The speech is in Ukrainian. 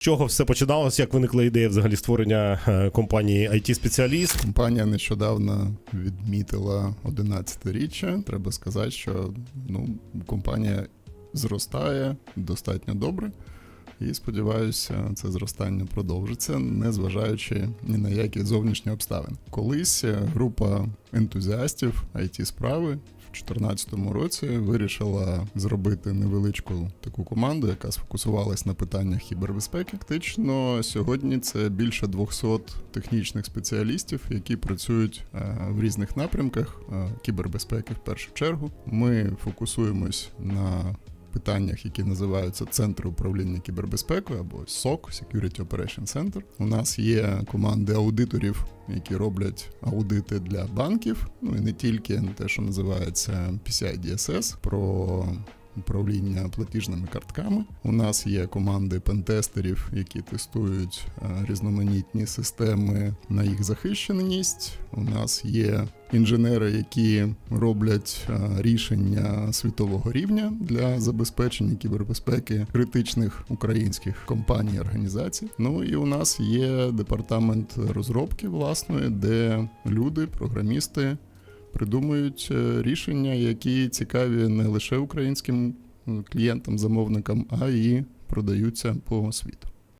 чого все починалось? Як виникла ідея взагалі створення е, компанії it спеціаліст Компанія нещодавно відмітила 11-річчя. Треба сказати, що ну, компанія зростає достатньо добре. І сподіваюся, це зростання продовжиться, незважаючи ні на які зовнішні обставини. Колись е, група ентузіастів it справи в 2014 році вирішила зробити невеличку таку команду, яка сфокусувалась на питаннях кібербезпеки. Фактично, сьогодні це більше 200 технічних спеціалістів, які працюють е, в різних напрямках е, кібербезпеки. В першу чергу ми фокусуємось на питаннях, які називаються Центри управління кібербезпекою або SOC, Security Operation Center. У нас є команди аудиторів, які роблять аудити для банків, ну і не тільки те, що називається PCI DSS, про управління платіжними картками. У нас є команди пентестерів, які тестують е, різноманітні системи на їх захищеність. У нас є інженери, які роблять е, рішення світового рівня для забезпечення кібербезпеки критичних українських компаній і організацій. Ну і у нас є департамент розробки власної, де люди, програмісти придумують е, рішення, які цікаві не лише українським клієнтам, замовникам, а й продаються по світу.